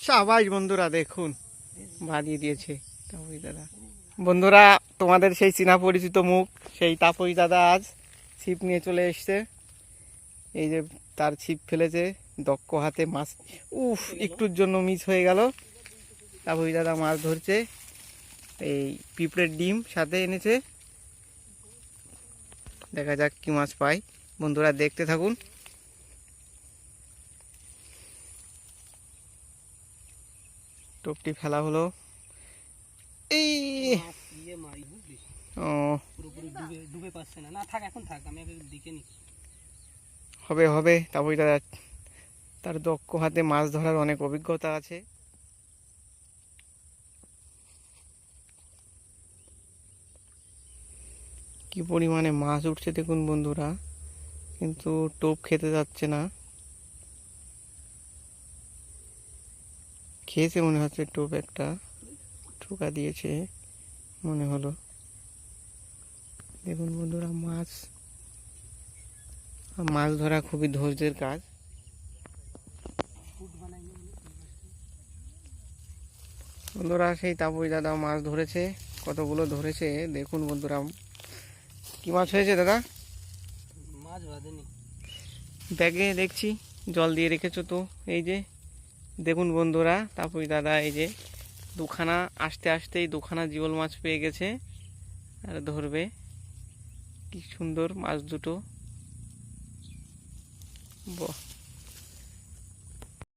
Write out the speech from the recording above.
সাবাস বন্ধুরা, দেখুন। বাড়িয়ে দিয়েছে। তাপই দাদা। বন্ধুরা, তোমাদের সেই চীনা পরিচিত মুখ, সেই তাপই দাদা আজ ছিপ নিয়ে চলে এসছে। এই যে তার ছিপ ফেলেছে, দক্ষ হাতে মাছ। উফ, একটুর জন্য মিস হয়ে গেল। তাপই দাদা মাছ ধরছে। এই পিঁপড়ের ডিম সাথে এনেছে। দেখা যাক কি মাছ পাই বন্ধুরা, দেখতে থাকুন। টোপটি ফেলা হলো। এই! ও। হবে হবে, তারপরে তার তার দক্ষ হাতে মাছ ধরার অনেক অভিজ্ঞতা আছে। কি পরিমাণে মাছ উঠছে দেখুন বন্ধুরা, কিন্তু টোপ খেতে যাচ্ছে না। খেয়েছে মনে হচ্ছে টোপ একটা ঠোকা দিয়েছে মনে হলো। দেখুন বন্ধুরা মাছ। মাছ ধরা খুবই ধৈর্যের কাজ। বন্ধুরা সেই তাপই দাদা মাছ ধরেছে কতগুলো ধরেছে দেখুন বন্ধুরা। কি মাছ হয়েছে দাদা? মাছ বাঁধেনি ব্যাগে দেখছি জল দিয়ে রেখেছো তো এই যে। দেখুন বন্ধুরা তাপুই দাদা এই যে দুখানা, আসতে আসতেই দুখানা জিওল মাছ পেয়ে গেছে। আর ধরবে, কি সুন্দর মাছ দুটো। বাহ।